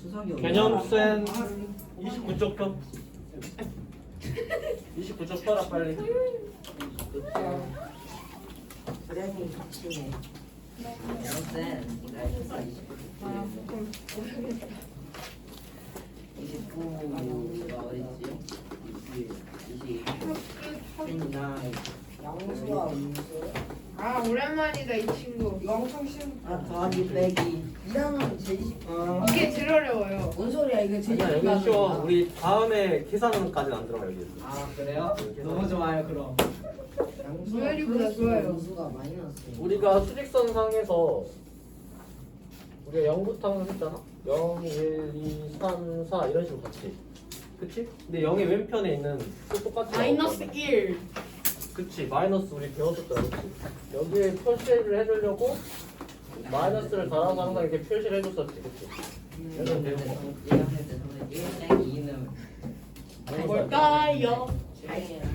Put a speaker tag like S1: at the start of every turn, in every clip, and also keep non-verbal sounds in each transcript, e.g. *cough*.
S1: 주석이
S2: 개념센 29쪽 펴 29쪽 펴라 빨리.
S1: 그래니 좋지네. 개념센 이거 29가 어딨지? 20, 20, 29.
S3: 양수와 음수
S4: 아 오랜만이다 이 친구.
S3: 이거 엄청 쉬운
S1: 아 더하기 빼기
S3: 2단원 제일 쉽
S1: 어
S4: 이게 제일 어려워요.
S3: 뭔 소리야 이거 제일
S2: 아니야
S3: 쉽다
S2: 여기 쉬워 우리 다음에 계산까지는 안 들어가 여기
S1: 아 그래요? 너무 좋아요 그럼
S3: 양수와
S4: 노엘이보다
S3: 플러스
S4: 좋아요.
S3: 음수가 마이너스
S2: 우리가 수직선상에서 우리가 0부터 항상 했잖아 0, 1, 2, 3, 4 이런 식으로 같이 그치? 근데 0의 왼편에 있는 또 똑같이
S4: 마이너스
S2: 나올 거야.
S4: 1.
S2: 그치 마이너스 우리 배웠었잖아 그치? 여기에 표시를 해주려고 마이너스를 달아서 항상 이렇게 표시를 해줬었지 그치? 이런 배운 거
S1: 얘가 할때 선생님 1 빼기 2는
S4: 뭘까요?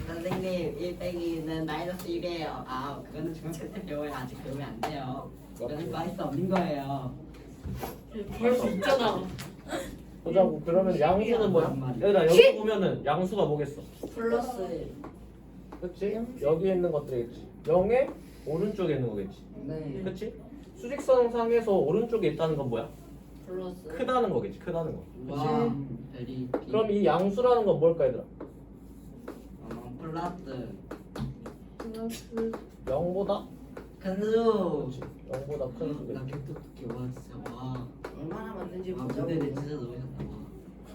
S1: 선생님 1 빼기 2는 마이너스 1이에요 아 그거는 중학생 때 배워야 아직 배우면 안 돼요 그거는 마이너스 없는 거예요
S4: 그럴 수 있잖아.
S2: 보자고 그러면 양수는 뭐야? 얘들아 여기 보면은 양수가 뭐겠어?
S3: 플러스
S2: 그치? 여기 있는 것들이겠지 0의 오른쪽에 있는 거겠지
S3: 네
S2: 그치? 수직선상에서 오른쪽에 있다는 건 뭐야?
S3: 플러스
S2: 크다는 거겠지 크다는
S1: 거와 별이
S2: 그럼 이 양수라는 건 뭘까 얘들아?
S1: 어, 플러스
S4: 플러스
S2: 0보다?
S1: 근수
S2: 그치 0보다 큰 수겠지
S1: 나 개똑똑해 와 진짜 와
S3: 얼마나 맞는지
S1: 아,
S3: 보자고
S1: 근데 진짜 너무 좋다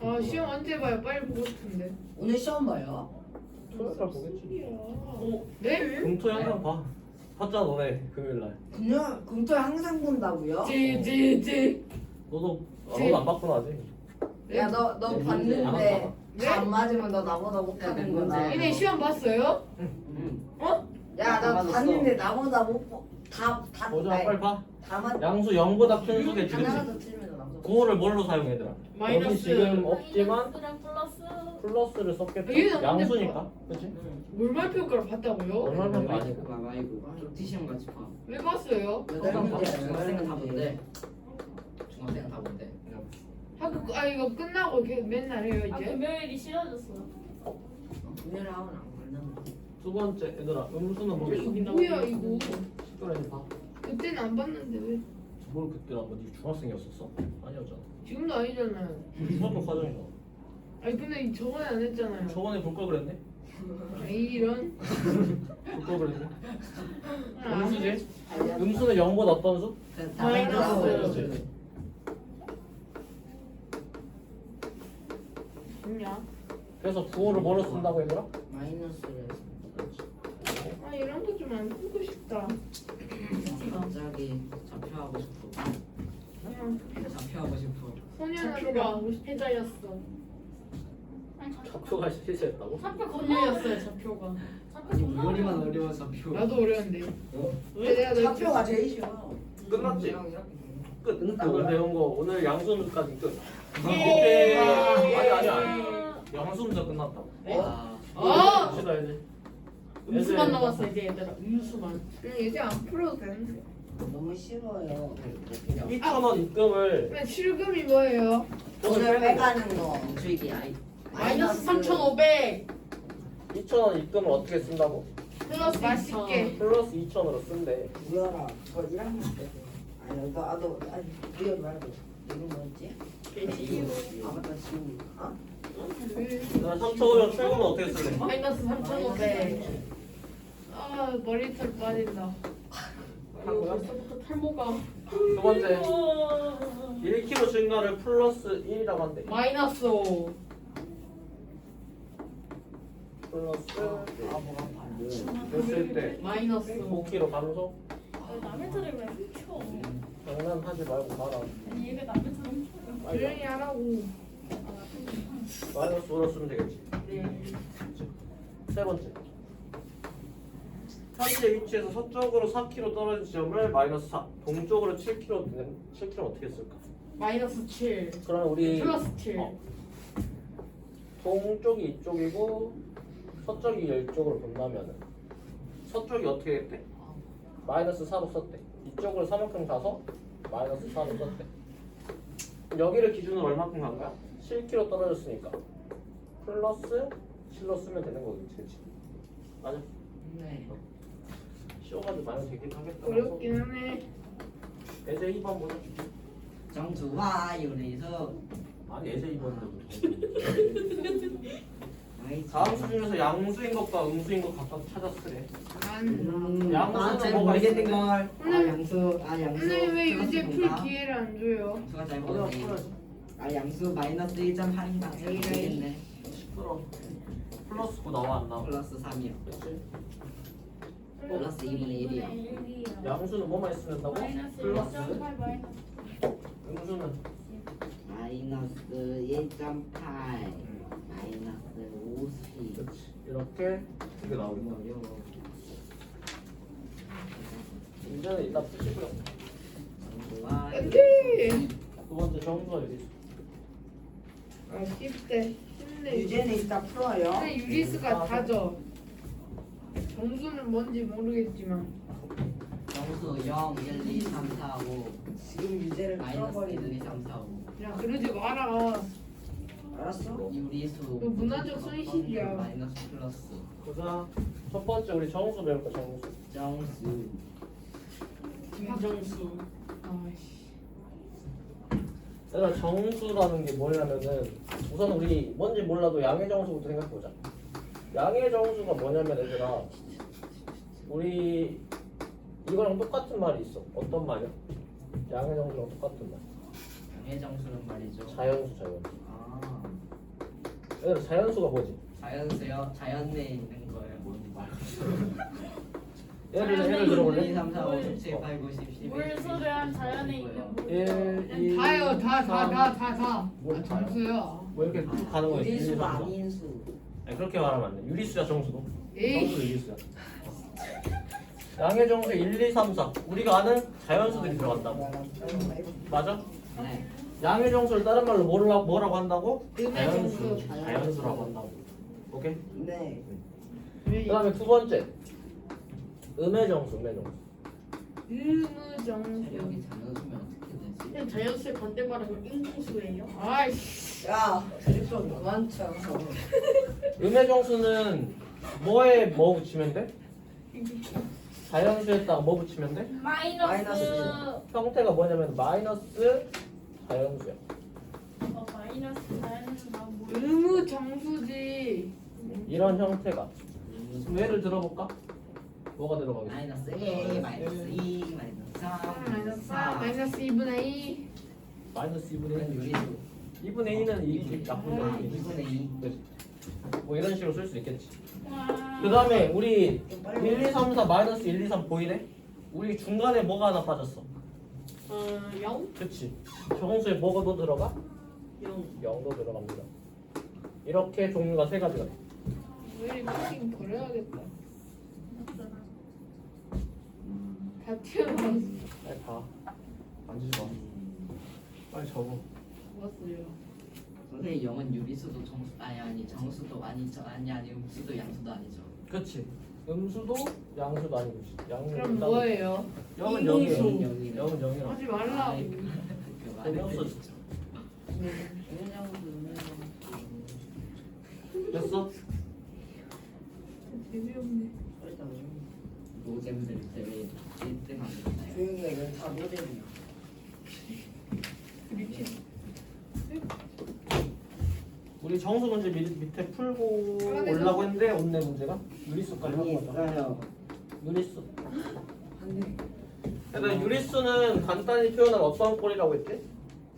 S1: 와.
S4: 아 시험 언제 봐요? 빨리 보고 싶은데.
S3: 오늘 시험 봐요?
S2: 토요일 날 보겠지
S4: 어? 네?
S2: 금토에 항상 봐 봤잖아 너네 금요일 날
S3: 금요 금토에 항상 본다고요?
S4: 찌찌찌.
S2: 너도 아,
S4: 지-
S2: 너도 안 봤구나 아직
S3: 야너 너
S1: 네,
S3: 봤는데
S2: 안
S4: 네?
S3: 다안 맞으면 너 나보다 못하는 거다
S4: 얘네 시험 봤어요?
S1: 응.
S3: 야나
S1: 안 맞았어.
S3: 봤는데 나보다 못다다
S2: 보자 빨리 봐
S3: 다만
S2: 양수 0보다 큰 수겠지 그치?
S3: 하나라도 나보다
S2: 구호를 뭘로 사용해 얘들아? 여기
S4: 마이너스.
S2: 지금 없지만
S5: 플러스
S2: 플러스를 썼겠다 양수니까 그치?
S4: 물말표가를 봤다고요?
S2: 얼마나
S1: 네,
S2: 많이
S1: 봐 말고 좀 시험 같이 봐
S4: 왜 봤어요?
S3: 여덟 문제
S1: 중학생은 다 본대 중학생은 다 본대
S4: 학교 끝- 아 이거 끝나고 계속 맨날 해요
S5: 아
S4: 이제.
S5: 금요일이 싫어졌어
S3: 금요일 하원 안 걸렸는데
S2: 두 번째 얘들아 음수는 뭐겠어?
S4: 뭐야 이거?
S2: 시끄러니 봐
S4: 그때는 안 봤는데 왜?
S2: 뭘 그때 한번 네 중학생이었었어? 아니었잖아
S4: 지금도 아니잖아요.
S2: 중학교 과정이잖아
S4: 아니 근데 저번에 안 했잖아요.
S2: 저번에 볼 걸 그랬네?
S4: 아, 이런.
S2: 볼 걸 그랬네?
S4: 아,
S2: 음수지? 음수는 0보다 어떤 수?
S1: 그
S4: 마이너스.
S2: 그렇지.
S4: 뭐냐?
S2: 그래서 구호를 뭐로 쓴다고 얘들아?
S3: 마이너스를
S4: 아 이런 거 좀 안 쓰고 싶다.
S1: 갑자기 잡혀하고 싶어. 잡혀하고 싶어.
S4: 소년으로가.
S5: 해자였어. 아니
S2: 좌표가 실시했다고?
S5: 차표 건너였어요 차표가. 차표
S1: 우리만 어려워. 잡혀.
S4: 나도 어려운데.
S1: 어?
S4: 왜 내가 너
S3: 차표가 제일 쉬워
S2: 끝났지?
S3: 이렇게
S2: 끝!
S1: 끝났다고요?
S2: 오늘 배운 거 오늘 양수음수까지 끝.
S4: 예.
S2: 아니 아니 아니. 양수음수 끝났다고
S1: 아.
S4: 어?
S2: 합시다 이제.
S5: 음수만 남았어 이제 얘들아. 음수만.
S4: 응, 이제 안 풀어도 되는데.
S3: 너무 싫어요
S2: 2,000원 입금을
S4: 근데 실금이 뭐예요?
S3: 오늘 빼가는 거
S1: 주익이 아이
S5: 마이너스 3,500
S2: 2,000원 입금을 어떻게 쓴다고?
S5: 플러스
S4: 맛있게.
S2: 플러스 2,000원으로 쓴대
S3: 무열아 그거 1학년 때 아니 너 아너 아니 무열 말고 이름 뭐였지? 아 맞다 지금 아?
S4: 왜?
S2: 3,500원 출금은 어떻게 쓰래?
S5: 마이너스 3,500
S4: 아 머리털 빠진다.
S5: 아이고 벌써부터 탈모가
S2: 두 번째. 1kg 증가를 플러스 1이라고 한대.
S5: 마이너스 5
S2: 플러스
S3: 아 뭐가 아파
S2: 됐을 때
S5: 마이너스 5
S2: 5kg 감소?
S5: 남의 차를 왜 훔쳐.
S2: 장난하지 말고 봐라.
S5: 아니 얘가 남의 차를 훔쳐.
S4: 조용히 하라고.
S2: 마이너스 5로 쓰면 되겠지.
S5: 네.
S2: 세 번째 현재 위치에서 서쪽으로 4km 떨어진 지점을 마이너스 4 동쪽으로 7km 된 7km 어떻게 쓸까?
S5: 마이너스 7
S2: 그러면 우리
S5: 플러스 7
S2: 어. 동쪽이 이쪽이고 서쪽이 이쪽으로 본다면은 서쪽이 어떻게 됐대? 마이너스 4로 썼대 이쪽으로 3만큼 가서 마이너스 4로 썼대 여기를 기준으로 얼마큼 간 거야? 7kg 떨어졌으니까 플러스 7로 쓰면 되는 거겠지 그치? 맞아
S1: 네.
S2: 쉬워가지고 많이 되긴 하겠다
S5: 어렵긴 하네.
S2: 예제 2번 보자
S1: 정수와 요리수.
S2: 아니 예제 2번인데
S1: 아이,
S2: 다음 수준에서 양수인 것과 음수인 것 각각 찾았으래
S5: 안.
S1: 음,
S2: 양수는
S1: 아, 잘
S2: 뭐가
S1: 모르겠는? 걸. 아 양수, 아 양수.
S5: 근데 왜
S1: 플러스
S5: 풀
S1: 뭔가?
S5: 기회를 안 줘요?
S1: 양수가 잘
S2: 어려워
S1: 모르네.
S2: 풀어야지
S1: 아 양수 마이너스 1.8인가 잘 모르겠네.
S2: 시끄러 플러스 9 나와 안 나와
S1: 플러스 3이요.
S2: 그치?
S1: 플러스 2분의 1이요.
S2: 양수는 뭐만 있으면 된다고?
S5: 마이너스
S2: 플러스
S5: 1.8 마이너스.
S2: 음수는
S1: 마이너스 1.8 마이너스 50.
S2: 그렇지 이렇게 두개 나오겠다
S1: 어려워.
S2: 이제는 이따 푸시고요. 두 번째 정수와 유리수
S5: 아 쉽대. 쉽네.
S3: 유제는 이따 풀어요.
S5: 근데 유리스가 다져. 정수는 뭔지 모르겠지만.
S1: 정수 0, 1, 2, 3, 4, 5
S3: 지금 유제를
S1: 마이너스 1, 2,
S3: 풀어버리는
S1: 3, 4, 5
S5: 야 그러지 마라.
S3: 알았어?
S1: 유리수
S5: 그 문화적 손실이야.
S1: 마이너스 플러스
S2: 보자 첫 번째 우리 정수 배울 거 정수
S1: 정수
S5: 김정수. 아씨.
S2: 얘들아 정수라는 게 뭐냐면은 우선 우리 뭔지 몰라도 양의 정수부터 생각해보자 양의 정수가 뭐냐면 얘들아 우리 이거랑 똑같은 말이 있어 어떤 말이야? 양의 정수랑 똑같은 말
S1: 양의 정수는 말이죠
S2: 자연수 자연수
S1: 아
S2: 얘들아 자연수가 뭐지?
S1: 자연수요? 자연 내에 있는 거예요
S2: 예를, 예를
S1: 1, 2,
S2: 들어볼래?
S1: 3, 4, 5, 6, 7, 8, 9, 10, 11
S5: 물소리한 자연에 있는 물.
S2: 1, 2,
S5: 다요 다다다다 다.
S2: 뭘
S5: 아,
S2: 다요?
S5: 정수야.
S2: 뭐 이렇게 쭉 가는 거야 1, 2, 3,
S3: 유리수가
S2: 4
S3: 아닌 수.
S2: 아니 그렇게 말하면 안돼 유리수야 정수도
S5: 에이.
S2: 정수 유리수야 양의 정수 1, 2, 3, 4 우리가 아는 자연수들이 들어간다고 맞아?
S1: 네
S2: 양의 정수를 다른 말로 뭐라고, 뭐라고 한다고?
S5: 음의
S2: 자연수
S5: 정수.
S2: 자연수라고 한다고 오케이?
S3: 네.
S2: 왜그 다음에 두 번째 음의 정수 음의 정수
S5: 의무
S1: 체력이
S5: 정수.
S1: 자연수면 어떻게 되지?
S5: 자연수의 반대 말하면 인공수예요? 아이씨.
S3: 야, 드립좀 그만 쳐.
S2: 음의 정수는 뭐에 뭐 붙이면 돼? 자연수에다가 뭐 붙이면 돼?
S3: 마이너스.
S2: 형태가 뭐냐면 마이너스 자연수야
S5: 어, 마이너스 자연수가 뭐? 의무 정수지.
S2: 이런 형태가 그럼 예를 들어볼까? 뭐가 들어가겠어?
S1: 마이너스 1, 마이너스 2, 마이너스 3,
S5: 마이너스 4,
S1: 4
S5: 마이너스 2분의 2.
S2: 마이너스 2분의
S1: 이건
S2: 1
S1: 유리수
S2: 2분의 2는 이 나쁜 아거
S1: 2분의 2
S2: 그지? 뭐 이런 식으로 쓸 수 있겠지
S5: 와.
S2: 그 다음에 우리
S3: 좀 빨리
S2: 1, 2, 3, 4 마이너스 1, 2, 3 보이네? 우리 중간에 뭐가 하나 빠졌어
S5: 어, 0?
S2: 그치 정수에 뭐가 더 들어가?
S5: 0.
S2: 0도 들어갑니다 이렇게 종류가 세 가지가
S5: 돼왜 이렇게 버려야겠다. 다 튀어나왔어.
S2: 빨리 봐 만지지 마 빨리
S5: 좋았어요.
S1: 선생님 영은 유리수도 정수 아니 아니 정수도 아니죠 아니 아니 음수도 양수도 아니죠
S2: 그치 음수도 양수도 아니고 양은
S5: 그럼 뭐예요?
S2: 0은
S5: 인수.
S2: 0이에요 0은 0이라
S5: 하지 말라고.
S1: 그 말이
S2: 재미없어.
S1: 되죠.
S2: 됐어?
S5: 재미없네.
S1: 노잼들 때문에 1등 하겠다
S3: 조용히 해. 이건 다 노잼이야.
S5: 미친.
S2: 우리 정수 문제 밑, 밑에 풀고 올라고 했는데 없네 문제가 유리수까지
S1: 아니
S2: 하고 가자
S1: 있어요
S2: 유리수
S3: 한대
S2: 일단 유리수는 간단히 표현하면 어떤 꼴이라고 했지?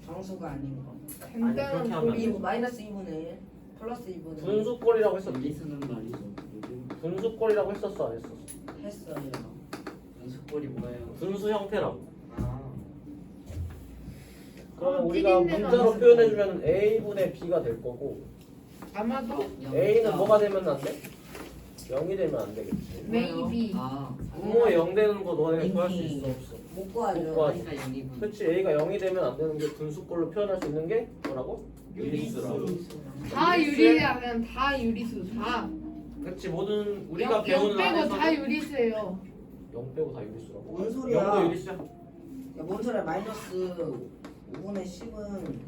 S3: 정수가 아닌 거.
S2: 그렇게
S5: 간단한
S2: 하면 안
S5: 고리.
S2: 돼.
S3: 이 마이너스 2분의 1 플러스 2분의 1
S2: 분수꼴이라고 했었지
S1: 유리수는 말이죠 요즘
S2: 분수꼴이라고 했었어 안 했었어?
S3: 했어요.
S1: 연습골이 뭐예요?
S2: 분수 형태라고
S1: 아
S2: 그러면
S5: 어,
S2: 우리가
S5: 찌린내
S2: 문자로. 표현해주면 a분의 b가 될 거고
S5: 아마도
S2: a는 뭐가 되면 안 돼? 0이 되면 안 되겠지
S5: maybe.
S1: 아
S2: 분모에 0 되는 거 너네 구할 수 있어 없어? 못못
S3: 구하죠.
S2: 구하지.
S1: 그러니까
S2: a가 0이 되면 안 되는 게 분수꼴로 표현할 수 있는 게 뭐라고? 유리수라고
S5: 다 유리야 그냥 다 유리수 다.
S2: 그치 모든 우리가
S5: 영-
S2: 배우는
S5: 영 빼고 다 유리수예요.
S2: 0 빼고 다 유리수라고
S3: 뭔 소리야?
S2: 0도 유리수야
S3: 야, 뭔 소리야? 마이너스 5분의 10은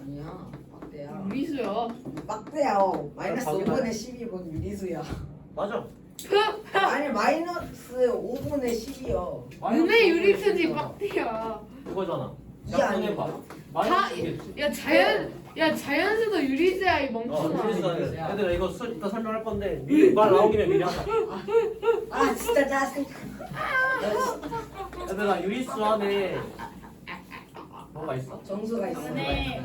S3: 아니야 빡대야
S5: 유리수요.
S3: 빡대야 마이너스
S2: 확인하네.
S3: 5분의 10이면 유리수야
S2: 맞아. *laughs*
S3: 아니 마이너스 5분의 10이요
S5: 눈의 유리수지 빡대야.
S2: 그거잖아.
S3: 이게. 아니야
S2: 마이너스겠지.
S5: 야 자연 야 자연수도 유리수야 이
S2: 어,
S5: 멍청아.
S2: 유리수는 얘들아 이거 수, 이따 설명할 건데 미리 말 나온 김에 미리 하자.
S3: 아 진짜 짜증
S2: 얘들아 유리수 안에 뭐가 있어?
S3: 정수가 있어
S4: 네.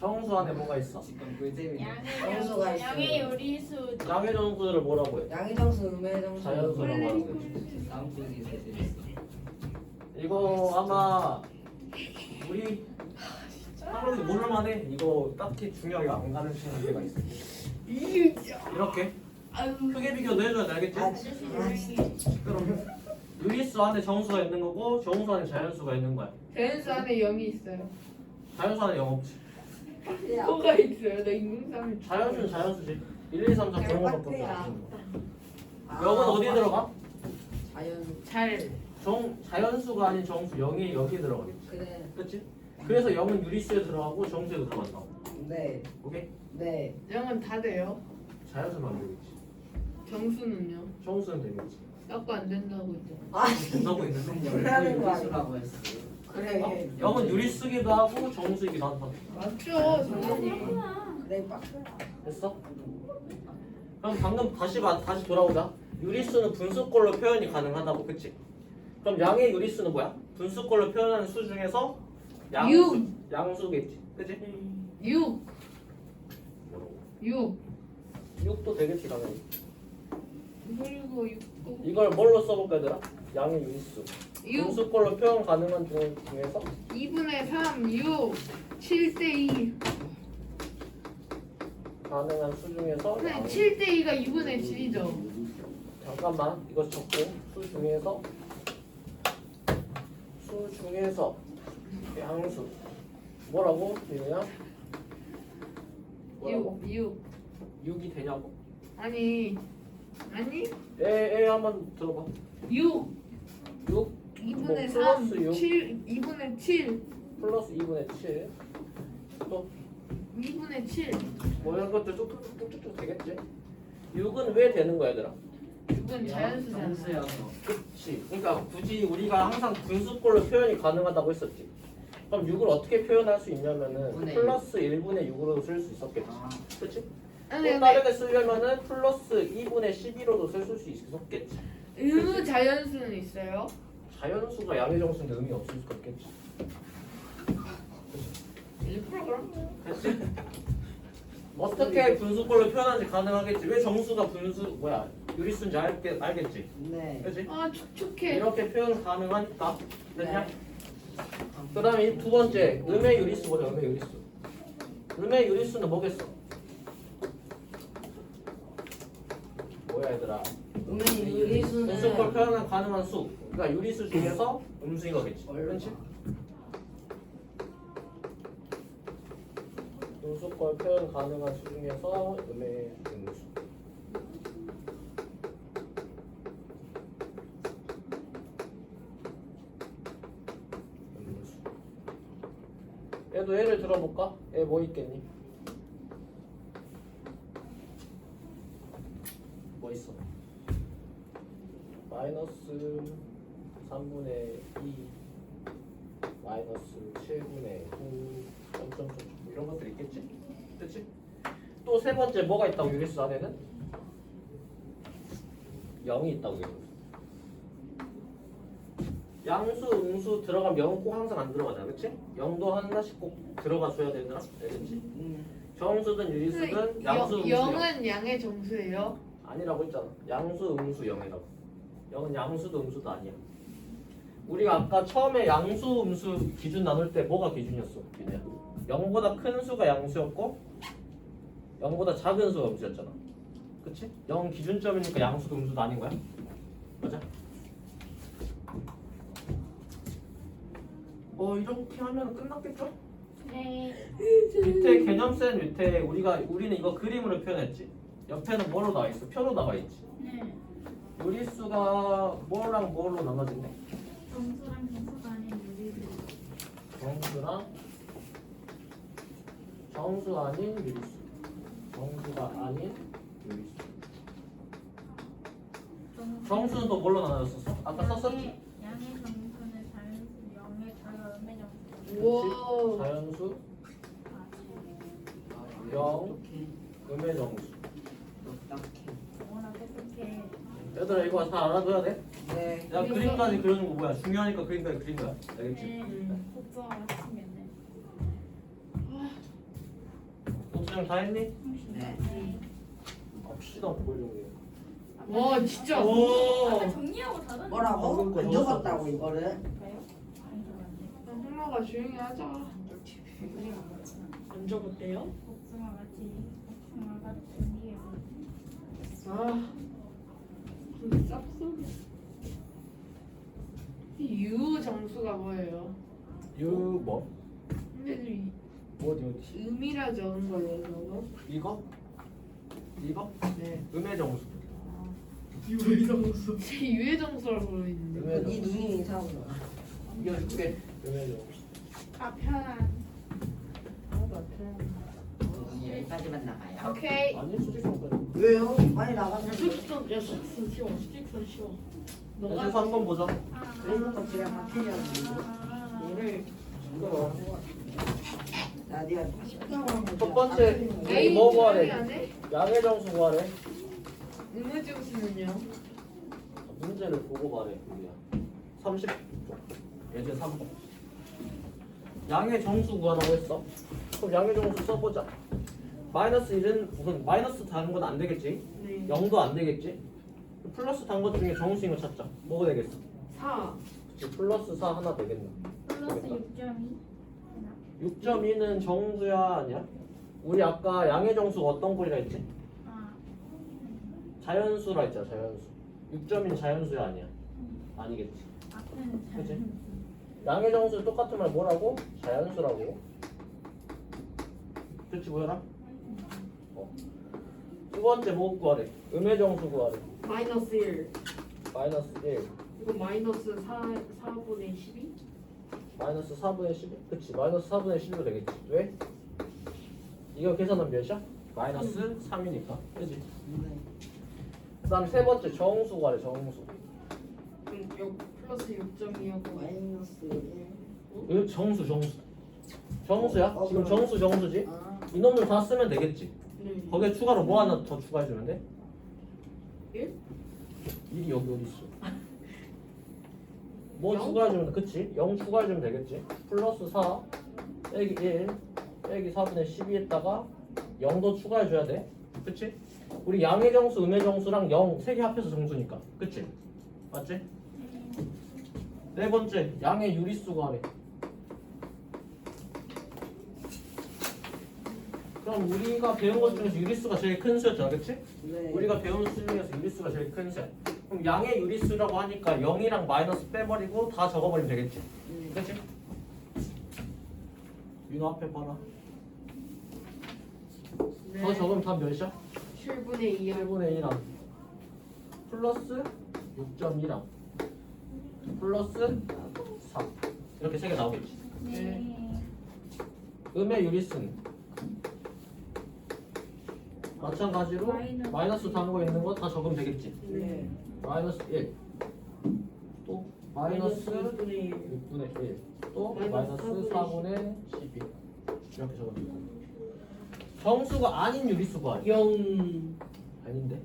S2: 정수 안에 뭐가 있어?
S1: 꿀잼이
S3: 정수가 있어요.
S4: 양의 요리수
S2: 양의 정수를 뭐라고 해?
S3: 양의 정수 음의 정수
S2: 자연수라고 하는 거지. 이거 아마 우리 하루도 모를만해. 이거 딱히 중요하게 안 가는 친구가 있어. 이렇게. 크게 비교도 해줘야 돼, 알겠지? 그럼 유리수 안에 정수가 있는 거고 정수 안에 자연수가 있는 거야.
S5: 자연수 안에 0이 있어요.
S2: 자연수 안에 0 없지.
S5: 뭐가 있어요? 나 인공삼.
S2: 자연수는 자연수지. 1, 2, 3, 4 그런 거밖에. 없어.
S3: 아,
S2: 0은 어디에 들어가?
S3: 자연
S5: 잘.
S2: 정 자연수가 아닌 정수 0이 여기에 들어가겠지.
S3: 그래
S2: 그렇지? 그래서 0은 유리수에 들어가고 정수에 들어간다.
S3: 네
S2: 오케이?
S3: 네.
S5: 0은 다 돼요.
S2: 자연수는 안 되겠지.
S5: 정수는요?
S2: 정수는 되겠지.
S5: 깎고 안 된다고 했잖아.
S3: 아
S2: 된다고 했는데.
S3: 그러는 거 아니야.
S1: 유리수라고 했어.
S3: 그래
S2: 0은 유리수기도 하고 정수이기도 한다.
S5: 맞죠, 당연히.
S3: 그래 빡대야
S2: 됐어? 그럼 방금 다시 봐, 다시 돌아오자. 유리수는 분수꼴로 표현이 가능하다고, 그치? 그럼 양의 유리수는 뭐야? 분수꼴로 표현하는 수 중에서 양수,
S5: 육.
S2: 양수겠지, 그치?
S5: 6, 6.
S2: 6도 되겠지, 당연히.
S5: 그리고 6,
S2: 이걸 뭘로 써볼까, 얘들아? 양의 유리수.
S5: 6,
S2: 분수꼴로 표현 가능한 중, 중에서
S5: 2분의 3, 6, 7대 2.
S2: 가능한 수 중에서 양,
S5: 7대 2가 2분의 7이죠.
S2: 잠깐만 이거 적고 수 중에서 수 중에서 양수 뭐라고 얘네야? 뭐라고?
S5: 6, 6.
S2: 6이 되냐고?
S5: 아니, 아니,
S2: 에, 에 한번 들어봐
S5: 6.
S2: 6
S5: 2분의
S2: 뭐
S5: 3,
S2: 플러스 육?
S5: 7, 2분의 7,
S2: 플러스 2분의 7 또
S5: 2분의 7.
S2: 뭐 이런 것들 쭉쭉쭉쭉쭉 되겠지? 6은 왜 되는 거야 얘들아?
S5: 6은 자연수잖아.
S2: 그치 그러니까 굳이 우리가 항상 분수꼴로 표현이 가능하다고 했었지 그럼 6을 어떻게 표현할 수 있냐면은
S1: 분의
S2: 플러스 1분의 6으로 쓸 수 있었겠지
S1: 아,
S2: 그치? 또
S5: 근데
S2: 다르게 쓰려면은 플러스 2분의 11호도 쓸 수 있었겠지.
S5: 의무 자연수는 있어요?
S2: 자연수가 양의 정수인데 의미 없을 수가 있겠지.
S5: 1% 그럼?
S2: 그치? *laughs* 어떻게 분수꼴로 표현하는지 가능하겠지. 왜 정수가 분수 뭐야 유리수인지 알겠, 알겠지.
S3: 네
S2: 그치?
S5: 아, 촉촉해.
S2: 이렇게 표현 가능하니까. 됐냐?
S3: 네.
S2: 그 다음에 이두 번째 음의 유리수 보자. 음의 유리수. 음의 유리수는 뭐겠어? 뭐야 얘들아.
S3: 음의 유리수는
S2: 분수꼴 표현은 가능한 수. 그러니까 유리수 중에서 음수인 거겠지. 그렇지? 분수꼴 표현 가능한 수 중에서 음의 음수. 음수. 얘도 예를 들어볼까? 얘 뭐 있겠니? 뭐 있어? 마이너스 3분의 2 마이너스 7분의 9 점점점 이런 것들 있겠지? 그치? 또 세 번째 뭐가 있다고 유리수 안에는? 0이 있다고 유리수 양수, 음수 들어가면 0은 꼭 항상 안 들어가잖아 그치? 0도 하나씩 꼭 들어가 줘야 되더라 알겠지?
S3: 음,
S2: 정수든 유리수든 양수, 음수
S5: 0, 은 양의 정수예요?
S2: 아니라고 했잖아. 양수, 음수, 0이라고. 0은 양수도 음수도 아니야. 우리가 아까 처음에 양수, 음수 기준 나눌 때 뭐가 기준이었어? 0보다 큰 수가 양수였고 0보다 작은 수가 음수였잖아. 그치? 0 기준점이니까 양수도 음수도 아닌 거야? 맞아? 어 이렇게 하면 끝났겠죠?
S4: 네.
S2: 밑에 개념 센 밑에 우리가 우리는 이거 그림으로 표현했지. 옆에는 뭐로 나와 있어? 표로 나와 있지.
S4: 네.
S2: 유리수가 뭐랑 뭐로 나눠지네?
S4: 정수랑
S2: 정수랑 정수 아닌 유리수 정수가 아닌 유리수 정수는 또 뭘로 나눠졌었어? 아까 썼었지?
S6: 양의 정수는 자연수, 영의 자연의 정수.
S5: 우와.
S2: 자연수,
S1: 아,
S2: 영.
S1: 어떡해.
S2: 음의 정수
S1: 어떡해.
S6: 뭐나 똑똑해.
S2: 얘들아 이거 다 알아둬야 돼?
S3: 네.
S2: 야 그림까지 그려준 거 뭐야? 중요하니까 그림까지 그린 거야 알겠지?
S6: 네. 복수가 맞추겠네.
S2: 복수형 다 했니?
S1: 네.
S2: 아 시간 보여준 게
S5: 와 진짜.
S2: 오!
S6: 아까 정리하고 다른.
S3: 뭐라고?
S2: 방금 거
S3: 안. 적었다고 이거를?
S5: 엄마가 조용히 하자. 안 적었대요?
S6: 복숭아 같이 복숭아 같은 이해.
S5: 아. 쌉소리. 이유 정수가 뭐예요?
S2: 유 뭐?
S5: 근데
S2: 이뭐 어디 어디?
S5: 음이라 적은 거예요, 저거?
S2: 이거? 이거?
S5: 네.
S2: 음의 정수
S5: 유해 정수. *laughs* 제 유해 정수라고 그러는데.
S3: 네 눈이 이상한 거야.
S2: 이게 어떻게? 음의 정수
S6: 아 편한.
S1: 여기까지만 나가요.
S5: 오케이.
S2: 아니 수직선까지
S3: 왜요? 많이 나갔는데.
S5: 수직선, 야 수직선 쉬워. 수직선 쉬워. 너가
S2: 그래서 한번 보자
S3: 그래서 제가 바뀌냐고.
S5: 얘를
S2: 이거
S3: 나 네가 10강 한번
S2: 첫 번째
S5: A
S2: 뭐 구하래? 양의 정수 구하래
S5: 음의 정수는요?
S2: 문제를 보고 말해 우리야 30쪽 예제 3번 양의 정수 구하라고 했어 그럼 양의 정수 써보자 마이너스 1은 무슨 마이너스 다는 건안 되겠지
S5: 네.
S2: 0도 안 되겠지 플러스 단 것 중에 정수인 거 찾자 뭐가 되겠어
S5: 4.
S2: 그치, 플러스 4 하나 되겠네
S6: 플러스 6.2.
S2: 6.2는 정수야 아니야? 우리 아까 양의 정수가 어떤 꼴이라 했지?
S6: 아
S2: 자연수라 했잖아 자연수 6.2는 자연수야 아니야? 아니겠지
S6: 앞에는 잘.
S2: 그치? 양의 정수 똑같은 말 뭐라고? 자연수라고 그렇지 보여라? 어. 두 번째 뭐 구하래? 음의 정수 구하래
S5: 마이너스 1.
S2: 마이너스 1
S5: 이거 마이너스 4, 4분의 12?
S2: 마이너스 4분의 11 그치 마이너스 4분의 11로 되겠지 왜? 이거 계산하면 몇이야? 마이너스 3이니까 그치? 그 다음에 세 번째 정수 구하래 정수
S5: 그럼 여 플러스 6.2하고
S3: 마이너스 1.
S2: 이거 정수 정수 정수야? 지금 정수 정수지?
S3: 아,
S2: 이놈들 다 쓰면 되겠지
S5: 네.
S2: 거기에 추가로 뭐 하나 더 추가해주면 돼?
S5: 일?
S2: 1이 여기 어디 있어? 뭐
S5: 영?
S2: 추가해주면 돼? 그치? 0 추가해주면 되겠지? 플러스 4 빼기 1 빼기 4분의 12에다가 0도 추가해줘야 돼 그치? 우리 양의 정수, 음의 정수랑 0 세 개 합해서 정수니까 그치? 맞지? 네 번째 양의 유리수 구하래 그럼 우리가 배운 것 중에서 유리수가 제일 큰 수였잖아 그치?
S3: 네.
S2: 우리가 배운 수 중에서 유리수가 제일 큰 수야. 그럼 양의 유리수라고 하니까 0이랑 마이너스 빼버리고 다 적어버리면 되겠지.
S3: 음.
S2: 그렇지? 윤호 앞에 봐라.
S5: 네.
S2: 더 적으면 다 몇이야?
S5: 7분의 2하고
S2: 1분의 1랑 플러스 6.2랑 플러스 4 이렇게 세 개 나오겠지.
S6: 네.
S2: 음의 유리수는 마찬가지로
S6: 마이너스
S2: 마이너스 단거 있는 거 다 적으면 되겠지.
S3: 네.
S2: 마이너스 1. 또 마이너스
S5: 6분의 1.
S2: 6분의 1. 또
S5: 마이너스
S2: 마이너스
S5: 4분의
S2: 4분의 12. 이렇게 적어줍니다. 정수가 아닌 유리수가 아니야.
S5: 0.
S2: 아닌데?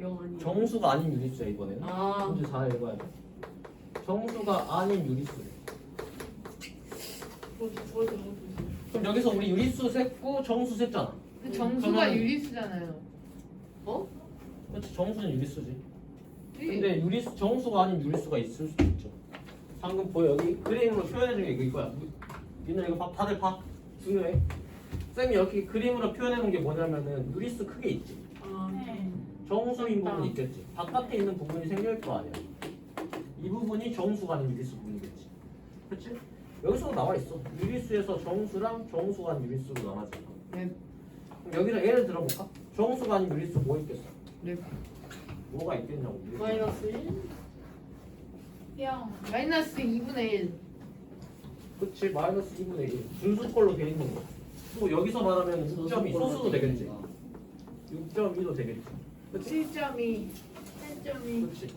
S5: 0 아니야.
S2: 정수가 아닌 유리수야 이번에는.
S5: 아.
S2: 문제 잘 읽어야 돼. 정수가 아닌 유리수. 그럼 여기서 우리 유리수 셌고 정수 셌잖아.
S5: 근데
S2: 정수가
S5: 정수가 유리수잖아요. 어?
S2: 그렇지 정수는 유리수지.
S5: 네.
S2: 근데 유리수 정수가 아닌 유리수가 있을 수도 있죠. 방금 보여 여기 그림으로 표현해 준 게 이거 이거야. 니네 이거 봐, 다들 봐. 중요해. 쌤이 여기 그림으로 표현해 놓은 게 뭐냐면은 유리수 크게 있지.
S5: 아,
S6: 네.
S2: 정수인
S5: 아.
S2: 부분이 있겠지. 바깥에 있는 부분이 생길 거 아니야. 이 부분이 정수가 아닌 유리수 부분이겠지. 그렇지? 여기서도 나와 있어. 유리수에서 정수랑 정수가 아닌 유리수로 나눠져.
S5: 네.
S2: 여기서 예를 들어볼까? 정수가 아닌 유리수 뭐 있겠어?
S5: 네.
S2: 뭐가 있겠냐고.
S5: 마이너스 1.
S6: 0.
S5: 마이너스 2분의 1.
S2: 그치 마이너스 2분의 1 분수꼴로 돼 있는 거. 또 여기서 말하면 6.2 소수도 되겠지. 6.2도 되겠지. 그치?
S5: 7.2 8.2
S2: 그치.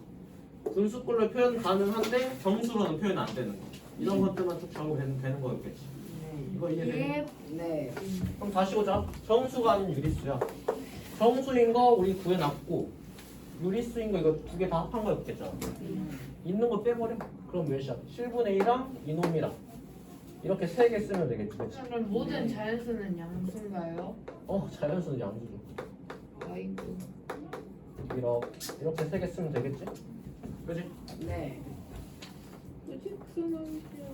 S2: 분수꼴로 표현 가능한데 정수로는 표현 안 되는 거. 이런 것들만 쭉 적으면 되는 거였겠지. 이거 이해되니?
S5: 예
S3: 네.
S2: 그럼 다시 보자. 정수가 아닌 유리수야. 정수인 거 우리 구해놨고 유리수인 거 이거 두 개 다 합한 거였겠잖아. 있는 거 빼버려. 그럼 몇이야? 7분의 1이랑 이놈이랑 이렇게 세 개 쓰면 되겠지. 그치?
S5: 그럼 모든 자연수는 양수인가요?
S2: 어 자연수는 양수죠.
S5: 아이고
S2: 이렇게 이렇게 세 개 쓰면 되겠지? 그지?
S3: 네.
S5: 우직선하기죠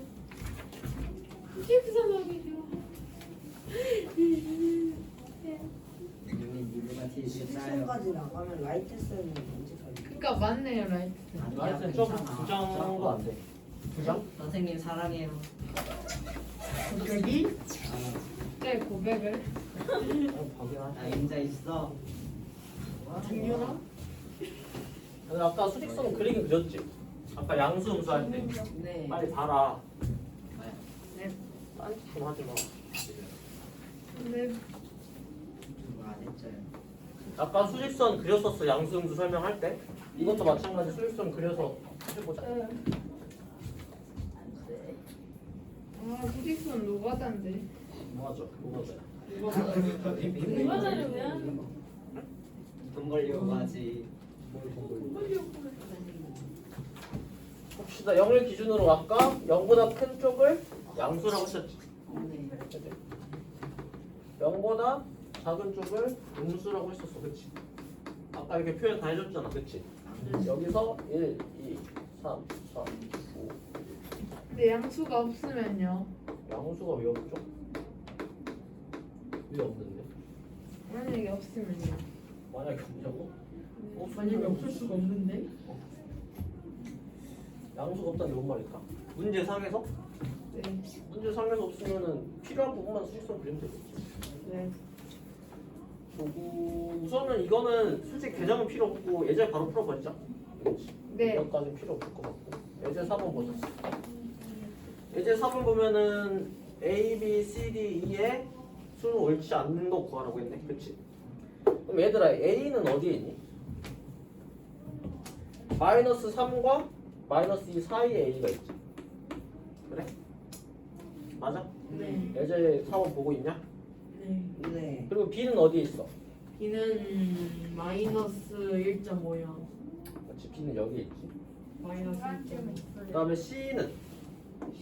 S3: 나가면 라이트 쓰는?
S5: 그러니까 맞네요 라이트
S2: 라이트는 좀두 장도 안 돼. 두 장?
S1: 선생님 사랑해요.
S3: 여기?
S5: 네 고백을.
S1: 나 인자 있어.
S2: 근데 아까 수직선 그리기 그렸지? 아까 양수 음수 할 때.
S3: 네.
S2: 빨리 봐라.
S5: 네.
S2: 딴짓 좀 하지 마.
S1: 안.
S2: 아까 수직선 그렸었어 양수 음수 설명할 때. 이것도 마찬가지 수직선 그려서 해보자.
S5: 아 수직선 노가다인데
S2: 맞아. 그거죠.
S1: 돈 걸리고 하지.
S2: 봅시다. 0을 기준으로 아까 0보다 큰 쪽을 양수라고 했었지.
S3: 네.
S2: 그치? 0보다 작은 쪽을 음수라고 했었어. 그치? 아까 이렇게 표현 다 해줬잖아. 그치? 여기서 1, 2, 3, 4, 5.
S5: 근데 양수가 없으면요
S2: 양수가 왜 없죠? 왜 없는데?
S5: 만약에 없으면요
S2: 만약에 없냐고? 어,
S3: 만약에 없을 수가 없는데?
S2: 양수가 없다는 게뭔 말일까? 문제 상에서?
S5: 네
S2: 문제상에서 없으면은 필요한 부분만 수직선 그리면 되겠지.
S5: 네.
S2: 보고 우선은 이거는 솔직히 계정은 필요 없고 예제 바로 풀어버리자.
S5: 네.
S2: 여기까지 필요 없을 것 같고 예제 4번 보셨어. 예제 4번 보면은 A, B, C, D, E에 수는 옳지 않는 거 구하라고 했네. 그렇지? 그럼 얘들아 A는 어디에 있니? 마이너스 3과 마이너스 2 사이에 A가 있지. 그래? 맞아?
S4: 네.
S2: 예제 4번 보고 있냐?
S4: 네.
S3: 네.
S2: 그리고 B는 어디에 있어?
S4: B는 마이너스 1.5요.
S2: 그렇지. B는 여기 있지.
S4: 마이너스
S6: 좀
S4: 1.5.
S6: 있어요.
S2: 그다음에 C는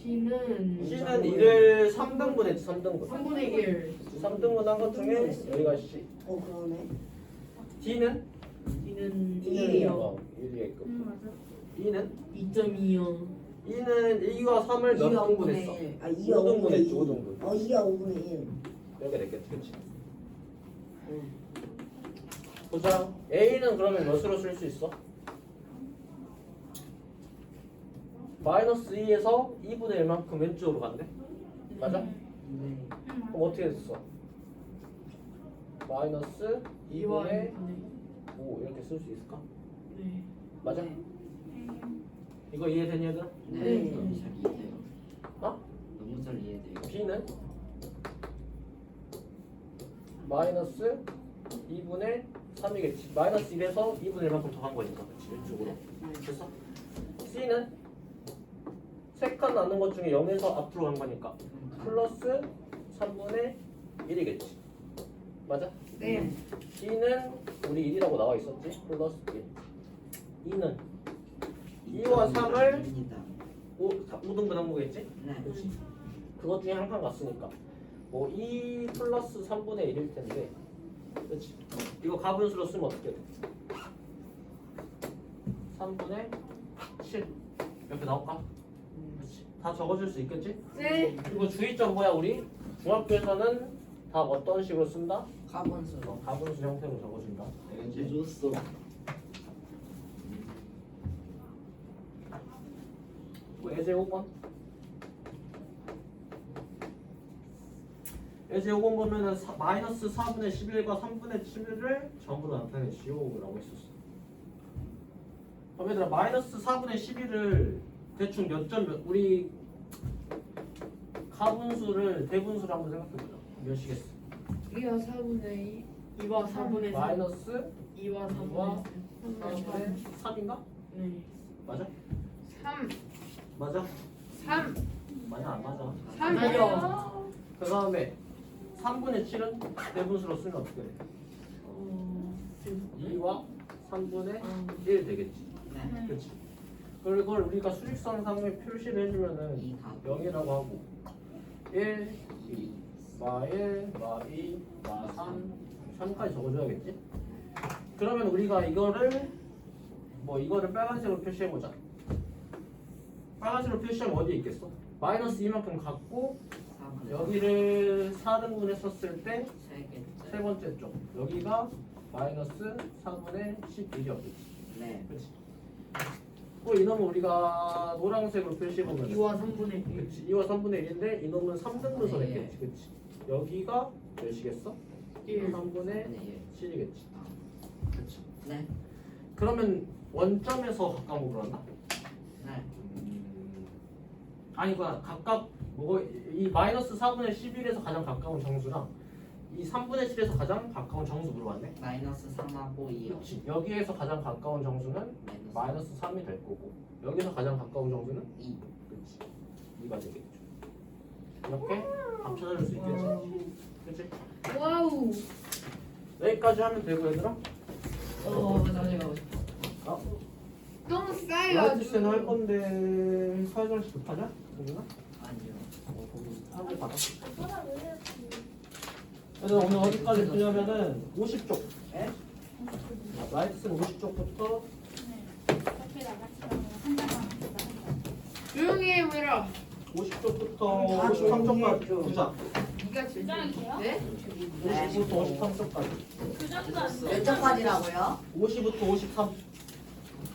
S4: C는
S2: C는 1을 3등분 했지 3등분
S4: 3분의 1.
S2: 3등분 한 것 중에 여기가 C
S3: 어 그러네.
S2: D는
S4: B는
S3: 일이요.
S4: 1이요.
S2: 어, 1이게끔
S6: 음 맞아.
S2: E는
S4: 2.2요.
S2: E는 2와 3을 몇 등분 했어?
S3: 아 2와
S2: 5등분
S3: 5분의
S2: 했지
S3: 1.
S2: 5등분
S3: 어 2와 5분의 1.
S2: 이렇게 됐겠지 그치?
S3: 응.
S2: 보자 A는 그러면 몇으로 쓸 수 있어? 마이너스 2에서 2분의 1만큼 왼쪽으로 간대 맞아?
S3: 네.
S6: 음
S2: 그럼 어떻게 됐어? 마이너스
S4: 2와
S2: 2분의
S4: 2분의
S2: 5 이렇게 쓸 수 있을까?
S4: 네.
S2: 맞아?
S6: 네.
S2: 이거 이해되니 얘들아?
S1: 네. 너무 잘 이해돼요.
S2: 어?
S1: 너무 잘 이해돼요.
S2: B는 마이너스 2분의 3이겠지 마이너스 1에서 2분의 1만큼 더한 거니까 그치 왼쪽으로 됐어? C는 세칸 나눈 것 중에 0에서 앞으로 간 거니까 플러스 3분의 1이겠지 맞아?
S5: 네.
S2: D는 우리 1이라고 나와 있었지 플러스 1 2는 2와 3을
S1: 입니다.
S2: 5, 5등분 한 거겠지?
S1: 네.
S2: 그렇지. 그것 중에 한 칸 갔으니까 뭐 2 플러스 3분의 1일 텐데 그렇지 이거 가분수로 쓰면 어떻게 돼? 3분의 7 이렇게 나올까? 그렇지 다 적어줄 수 있겠지?
S5: 네.
S2: 그리고 주의점 뭐야 우리? 중학교에서는 다 어떤 식으로 쓴다?
S3: 가분수.
S2: 어, 가분수 형태로 적어준다
S1: 언제 줬어?
S2: 뭐 예제 5번 예제 5번 보면은 사- 마이너스 4분의 11과 3분의 7을 전부 다 나타내시오 라고 했었어 그럼 얘들아 마이너스 4분의 11을 대충 몇 점 몇 우리 사분수를 대분수로 한번 생각해보자. 몇이겠어?
S4: 2와 4분의 2 2와 4분의 3
S2: 마이너스
S4: 2와
S2: 2와
S4: 4분의
S2: 4분의 3인가?
S4: 네
S2: 맞아?
S5: 3
S2: 맞아?
S5: 3
S2: 맞아 안 맞아?
S5: 3
S4: 아니요.
S2: 그 다음에 3분의 7은 대분수로 쓰면 어떻게 돼?
S4: 어...
S2: 2와 3분의
S4: 어...
S2: 1 되겠지.
S1: 네.
S2: 그렇지. 그걸 우리가 수직선상에 표시를 해주면은
S1: 이 각.
S2: 0이라고 하고 1, 2, 마 1, 마 2, 마 3, 3까지 적어줘야겠지? 그러면 우리가 이거를 뭐 이거를 빨간색으로 표시해보자 빨간색으로 표시하면 어디 있겠어? 마이너스 이만큼 갖고 여기를 4등분에 썼을 때 세 번째 쪽 여기가 마이너스 4분의 11이었겠지
S1: 네.
S2: 그렇지 또 이놈은 우리가 노란색으로 표시해보면
S4: 2와 3분의 1
S2: 그치 2와 3분의 1인데 이놈은 3등분선
S1: 네.
S2: 했겠지 그치 여기가 몇이겠어?
S4: 1
S2: 3분의
S1: 네.
S2: 7이겠지 그치
S1: 네.
S2: 그러면 원점에서 가까운 거 그러나?
S1: 네.
S2: 아니 그 각각 뭐이 마이너스 4분의 11에서 가장 가까운 정수랑 이 3분의 7에서 가장 가까운 정수 물어봤네?
S1: 마이너스 3하고 2요.
S2: 그렇지 여기에서 가장 가까운 정수는 마이너스 3이 될 거고 여기서 가장 가까운 정수는
S1: 2.
S2: 그렇지 2가 되겠죠. 이렇게 답 찾아줄 수 있겠지? 그렇지
S5: 와우.
S2: 여기까지 하면 되고 얘들아?
S1: 어, 나중에 가고 싶어.
S2: 아,
S5: 너무 싸요
S2: 라이트센 할 건데 사회자식 급하냐? 동민아?
S1: 아니요.
S2: 어, 거기 사람들 받아 그래서 오늘 어디까지 쓰냐면은 50쪽
S1: 에?
S2: 라이트센 50쪽부터
S6: 어떻게 나갔지만 한 장만
S5: 조용히 해 뭐라
S2: 50쪽부터
S3: 다
S2: 53쪽까지
S3: 조용히
S2: 보자
S5: 네가? 네?
S2: 50부터 53쪽까지
S6: 그 정도 안 돼.
S3: 몇 점까지라고요?
S2: 50부터 53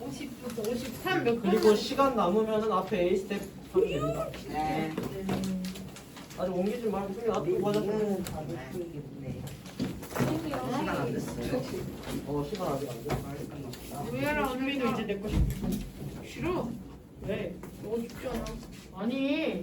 S5: 50부터 53 몇
S2: 그리고 시간 남으면은 앞에 A 스텝 하면 됩니다
S3: 네.
S2: 아직 옮기지 말고 그냥 하자
S3: 이거는 다 못풀겠네.
S1: 시간 안 됐어요.
S2: 어 시간 아직 안 돼.
S5: 뭐야라 언니도
S4: 이제 내거
S5: 싫어
S4: 왜?
S5: 너무 쉽지 않아
S4: 아니